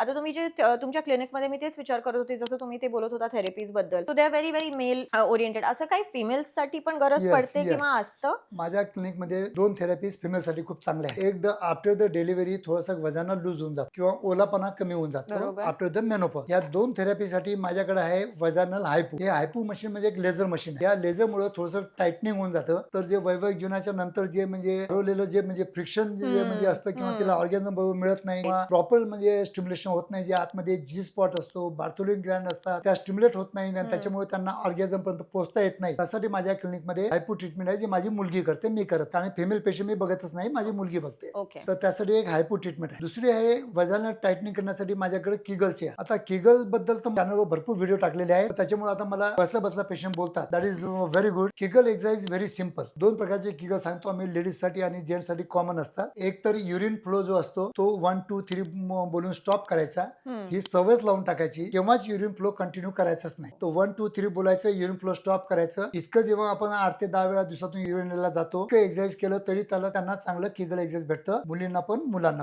आता तुम्ही जे तुमच्या क्लिनिकमध्ये मी तेच विचार करत होते जसं तुम्ही ते बोलत होता थेरपीजबद्दल. To they are very very male oriented असं काही फिमेल्ससाठी पण गरज Yes, पडते yes. किंवा असतं? माझ्या क्लिनिकमध्ये दोन थेरपीज फिमेलसाठी खूप चांगल्या आहेत. एक द आफ्टर द डिलिव्हरी थोडंसं वजन लूज होऊन जातो किंवा ओलापणा कमी होऊन जातो. बरोबर. आफ्टर द मेनोपॉज या दोन थेरपीसाठी माझ्याकडे आहे वजानल हायपू हे हायपू मशीन म्हणजे एक लेझर मशीन आहे. या लेझरमुळे थोडंसं टायटनिंग होऊन जातं. तर जे वैवाहिक जीवनाच्या नंतर जे म्हणजे हरवलेलं जे म्हणजे फ्रिक्शन जे हम्म, म्हणजे असतं किंवा हम्म. तिला ऑर्गॅनिझम बरोबर मिळत नाही प्रॉपर म्हणजे स्टिम्युलेशन होत नाही जे आतमध्ये जी स्पॉट असतो बार्थोलिन ग्लँड असतात त्या स्टिम्युलेट होत नाही आणि त्याच्यामुळे त्यांना ऑर्गॅझम पर्यंत पोहोचता येत नाही. त्यासाठी माझ्या क्लिनिकमध्ये हायपू ट्रीटमेंट आहे जी माझी मुलगी करते मी करत. आणि फिमेल पेशंट मी बघतच नाही माझी मुलगी बघते. तर त्यासाठी एक हायपो ट्रीटमेंट आहे. दुसरी आहे वजन टायटनिंग करण्यासाठी माझ्याकडे किगलची आहे आता किगलबद्दल तर चॅनलवर भरपूर व्हिडिओ टाकलेले आहेत. त्याच्यामुळे आता मला बसल्या बसल्या पेशंट बोलतात. That is very good Kegel exercise very simple दोन प्रकारचे किगल सांगतो आम्ही लेडीजसाठी आणि जेंट्ससाठी कॉमन असतात. एक तर युरिन फ्लो जो असतो तो वन टू थ्री बोलून स्टॉप करायचा. हम्म. ही सवयच लावून टाकायची. केव्हाच युरिन फ्लो कंटिन्यू करायचाच नाही. तो वन टू थ्री बोलायचं युरिन फ्लो स्टॉप करायचं. इतकं जेव्हा आपण आठ ते दहा वेळा दिवसातून युरिनला जातो एक्सरसाइज केलं तरी त्याला त्यांना चांगलं किगल एक्सरसाइज भेटतं. मुलींना पण मुलांना